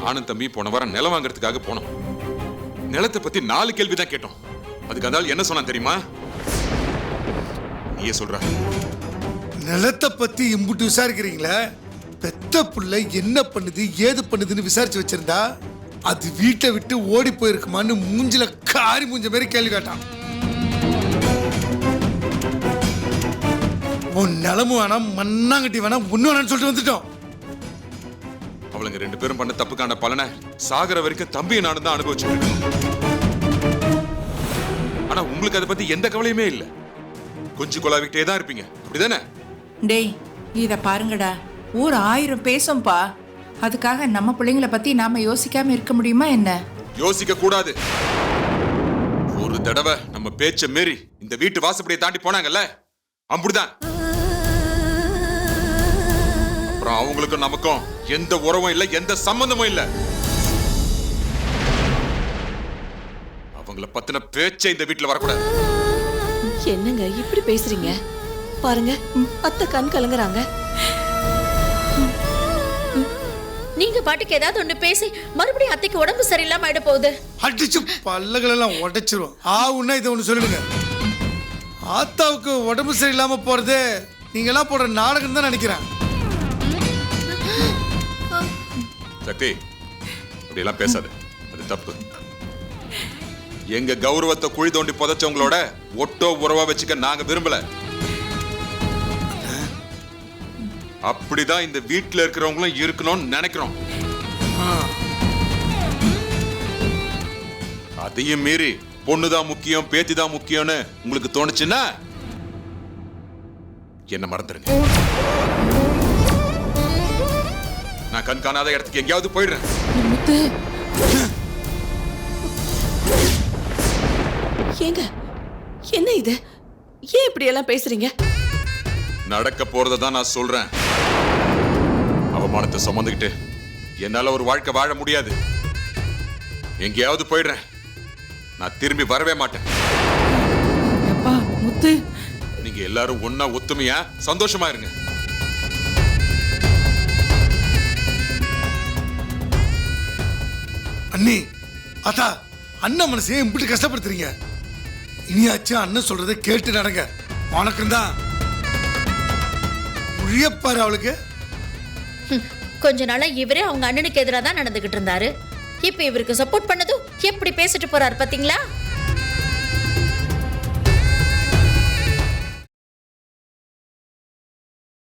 நானும் தம்பி போன வாரம் நிலம் வாங்குறதுக்காக போனோம். நிலத்தை பத்தி நாலு கேள்வி தான் கேட்டோம். அதுக்கு அந்த என்ன சொன்னான் தெரியுமா? நீயே சொல்ற. நிலத்தை பத்தி இம்புட்டு விசாரிக்கிறீங்களே? பெத்த புள்ள என்ன பண்ணுது ஏது பண்ணுதுன்னு விசாரிச்சு வச்சிருந்தா அது வீட்டை விட்டு ஓடி போயிருக்குமான்னு மூஞ்சில காரி மூஞ்ச மாதிரி கேள்வி கேட்டான். உன் நிலமும் வேணாம் மண்ணாங்கட்டி வேணாம் ஒன்று வேணாம்னு சொல்லிட்டு வந்துட்டோம். அவளுங்க ரெண்டு பேரும் பண்ண தப்புக்கான பலனை சாகர வரைக்கும் தம்பி நானும் தான் அனுபவிச்சுட்டு இருக்கோம். ஆனா உங்களுக்கு அதை பத்தி எந்த கவலையுமே இல்ல. கொஞ்சம் கொலாவிக்கிட்டே தான் இருப்பீங்க. அப்படிதானே? டேய் இத பாருங்கடா. ஊர் ஆயிரம் பேசும்பா. அதுக்காக நம்ம பிள்ளைங்கள பத்தி நாம யோசிக்காம இருக்க முடியுமா என்ன? யோசிக்க கூடாது. ஒரு தடவை நம்ம பேச்ச மீறி இந்த வீட்டு வாசப்படியை தாண்டி போனாங்கல்ல? அப்படிதான். அப்புறம் அவங்களுக்கும் நமக்கும் எந்த உறவும் இல்ல எந்த சம்பந்தமும் இல்ல. அவங்கள பத்தின பேச்சே இந்த வீட்டுல வரக்கூடாது. என்னங்க இப்படி பேசுறீங்க? பாருங்க அத்தை கண் கலங்குறாங்க. நீங்க பாட்டுக்கு ஏதாவது ஒண்ணு பேசி மறுபடியும் அத்தைக்கு உடம்பு சரியில்லாம ஆயிட போகுது. அடிச்சு பல்லகளெல்லாம் உடைச்சிரும். ஆவுன்னா இதை ஒன்று சொல்லிடுங்க ஆத்தாவுக்கு உடம்பு சரியில்லாம போறது நீங்கெல்லாம் போடுற நாடகம் தான் நினைக்கிறேன். சக்தி அப்படியெல்லாம் பேசாத. அது தப்பு. எங்க கௌரவத்தை குழி தோண்டி புதைச்சவங்களோட ஒட்டோ உறவா வச்சுக்க நாங்க விரும்பல. அப்படிதான் இந்த வீட்டுல இருக்கிறவங்களும் இருக்கணும்னு நினைக்கிறோம். அதையும் மீறி பொண்ணுதான் முக்கியம் பேத்தி தான் முக்கியம்னு உங்களுக்கு தோணுச்சுன்னா என்ன மறந்துருங்க. நான் கண் காணாத இடத்துக்கு எங்கேயாவது போயிடுறேன். முத்து. ஏங்க என்ன இது? ஏன் இப்படி எல்லாம் பேசுறீங்க? நடக்க போறதை தான் நான் சொல்றேன். அவமானத்தை சுமந்துக்கிட்டு என்னால ஒரு வாழ்க்கை வாழ முடியாது. எங்கேயாவது போயிடுறேன். நான் திரும்பி வரவே மாட்டேன். முத்து. நீங்க எல்லாரும் ஒன்னா ஒத்துமையா சந்தோஷமா இருங்க. அண்ணி அத்தா அண்ணன் மனசையே இப்படி கஷ்டப்படுத்துறீங்க. இனியாச்சும் அண்ணன் சொல்றதை கேட்டு நடங்க. உனக்கும் தான். முழியப்பாரு அவளுக்கு. கொஞ்ச நாளா இவரே அவங்க அண்ணனுக்கு எதிராக தான் நடந்துகிட்டு இருந்தாரு. இப்ப இவருக்கு சப்போர்ட் பண்ணதும் எப்படி பேசிட்டு போறாரு பாத்தீங்களா?